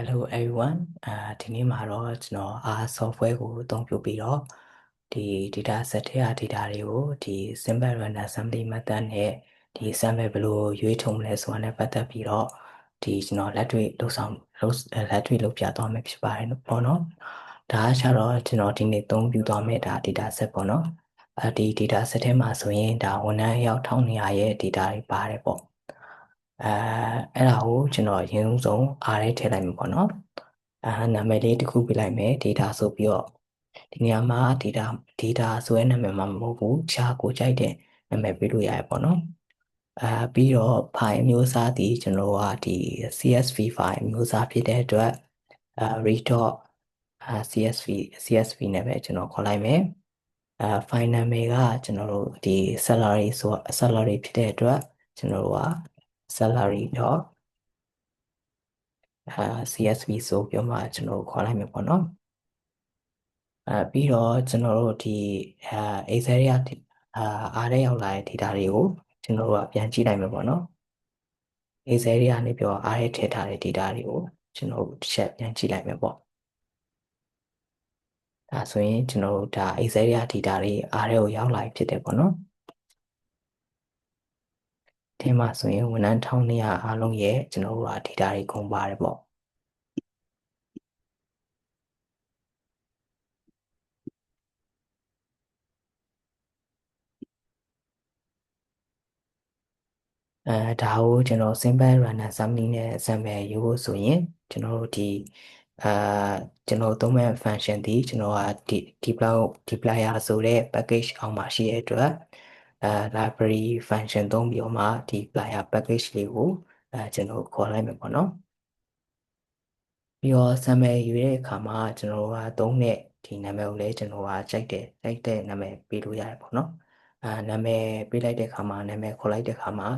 Hello everyone အာဒီနေ့မှာတော့ကျွန်တော် R software ကိုအသုံးပြုပြီးတော့ဒီ data set ထဲက data တွေကိုဒီ simple random assembly method နဲ့ဒီ sample ဘယ်လိုရွေးထုတ်မလဲဆိုတာနဲ့ပတ်သက်ပြီးတော့ဒီကျွန်တော်လက်တွေ့လုပ်ဆောင်လုပ်လက်တွေ့လုပ်ပြသွားမယ်ဖြစ်ပါတယ်ပေါ့နော်ဒါကကျတော့ကျွန်တော်ဒီနေ့သုံးပြုသွားမယ့်ဒါ data set ပေါ့နော်အဲဒီ data set ထဲမှာဆိုရင်ဒါဝန်ထမ်းအယောက်1200ရဲ့ data တွေပါတယ်ပေါ့ အဲအဲ့ဒါကိုကျွန်တော်အရင်ဆုံး R ထဲထည့်လိုက်မှာပေါ့နော်အဲနာမည်လေးတစ်ခုပြလိုက်မယ် data ဆိုပြီးတော့ဒီနေရာမှာ data data ဆိုတဲ့နာမည်မှာမဟုတ်ဘူးခြားကိုကြိုက်တဲ့နာမည်ပေးလို့ရတယ်ပေါ့နော်အဲပြီးတော့ file မျိုးစားဒီကျွန်တော်ကဒီ CSV file မျိုးစားဖြစ်တဲ့အတွက်အဲ read. CSV CSV နဲ့ပဲကျွန်တော်ခေါ်လိုက်မယ်အဲ file နာမည်ကကျွန်တော်တို့ဒီ salary ဆို salary ဖြစ်တဲ့အတွက်ကျွန်တော်တို့က salary. အဲ CSV ဆိုပြီးမှကျွန်တော်ခေါ်လိုက်မယ်ပေါ့နော်အဲပြီးတော့ကျွန်တော်တို့ဒီအဲ Excel ရအာအားထဲရောက်လာတဲ့ data တွေကိုကျွန်တော်တို့ကပြန်ကြည့်လိုက်မယ်ပေါ့နော် Excel တွေကနေပြောအားထဲထည့်ထားတဲ့ data တွေကိုကျွန်တော်တို့တစ်ချက်ပြန်ကြည့်လိုက်မယ်ပေါ့ဒါဆိုရင်ကျွန်တော်တို့ဒါ Excel ရ data တွေအားထဲကိုရောက်လာဖြစ်တယ်ပေါ့နော် ဒီမှာဆိုရင်ဝန်ထမ်း1200အားလုံးရဲ့ကျွန်တော်တို့က data တွေကုန်ပါတယ်ပေါ့အဲဒါကိုကျွန်တော် simple runner summary နဲ့ sample ယူဖို့ဆိုရင်ကျွန်တော်တို့ဒီအာကျွန်တော်သုံးမဲ့ function ဒီကျွန်တော်ကဒီ deploy deployer ဆိုတဲ့ package အောက်မှာရှိတဲ့အတွက် အဲ library function သုံးပြီးတော့မှ deployer package လေးကိုအဲကျွန်တော်ခေါ်လိုက်မယ်ပေါ့နော်ပြီးတော့ sample ယူတဲ့အခါမှာကျွန်တော်ကသုံးတဲ့ဒီနာမည်ကိုလည်းကျွန်တော်ကကြိုက်တယ်ကြိုက်တဲ့နာမည်ပေးလို့ရတယ်ပေါ့နော်အာနာမည်ပေးလိုက်တဲ့အခါမှာနာမည်ခေါ်လိုက်တဲ့အခါမှာ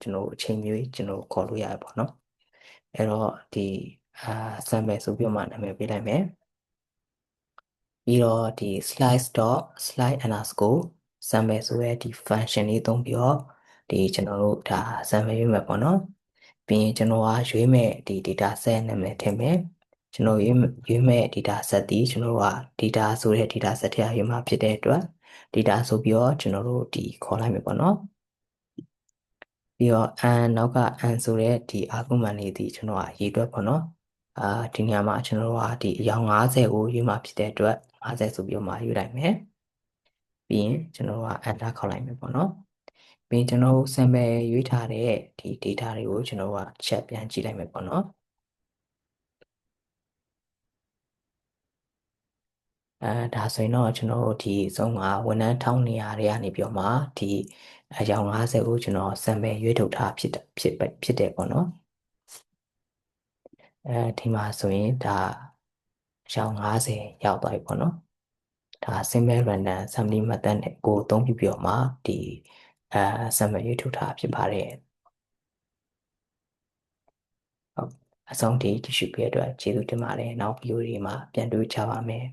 ကျွန်တော်အချိန်မျိုးကျွန်တော်ခေါ်လို့ရတယ်ပေါ့နော်အဲ့တော့ဒီအာ sample ဆိုပြီးမှနာမည်ပေးလိုက်မယ်ပြီးတော့ဒီ slice.slide underscore sample ဆိုရဲဒီ function လေးသုံးပြီးတော့ဒီကျွန်တော်တို့ဒါ sample ရွေးမယ်ပေါ့နော်ပြီးရင်ကျွန်တော်ကရွေးမဲ့ဒီ data set နာမည်ထည့်မယ်ကျွန်တော်ရွေးရွေးမဲ့ data set ဒီကျွန်တော်က data ဆိုတဲ့ data set ထဲရွေးမှာဖြစ်တဲ့အတွက် data ဆိုပြီးတော့ကျွန်တော်တို့ဒီခေါ်လိုက်မယ်ပေါ့နော်ပြီးတော့ n နောက်က n ဆိုတဲ့ဒီ argument လေးဒီကျွန်တော်ကရေးတွက်ပေါ့နော်အာဒီနေရာမှာကျွန်တော်တို့ကဒီအယောင်50ကိုရွေးမှာဖြစ်တဲ့အတွက်50ဆိုပြီးတော့မှရွေးလိုက်မယ် ပြီးရင်ကျွန်တော်က enter ခေါက်လိုက်မယ်ပေါ့နော်ပြီးရင်ကျွန်တော် sample ရွေးထားတဲ့ဒီ data တွေကိုကျွန်တော်ကချက်ပြန်ကြည့်လိုက်မယ်ပေါ့နော်အဲဒါဆိုရင်တော့ကျွန်တော်ဒီဆုံးကဝန်ထမ်းထောင်းနေရာတွေကနေပြောမှဒီအယောင်50ကိုကျွန်တော် sample ရွေးထုတ်ထားဖြစ်ဖြစ်ဖြစ်တယ်ပေါ့နော်အဲဒီမှာဆိုရင်ဒါအယောင်50ရောက်သွားပြီပေါ့နော် ဒါ simple random assembly method နဲ့ကိုအသုံးပြုပြီးတော့မှဒီအဲ sample ရွေးထုတ်ထားဖြစ်ပါတယ်ဟုတ်အဆုံးထိကြည့်ရှုပေးတဲ့အတွက်ကျေးဇူးတင်ပါတယ်နောက်ဗီဒီယိုတွေမှာပြန်တွေ့ကြပါမယ်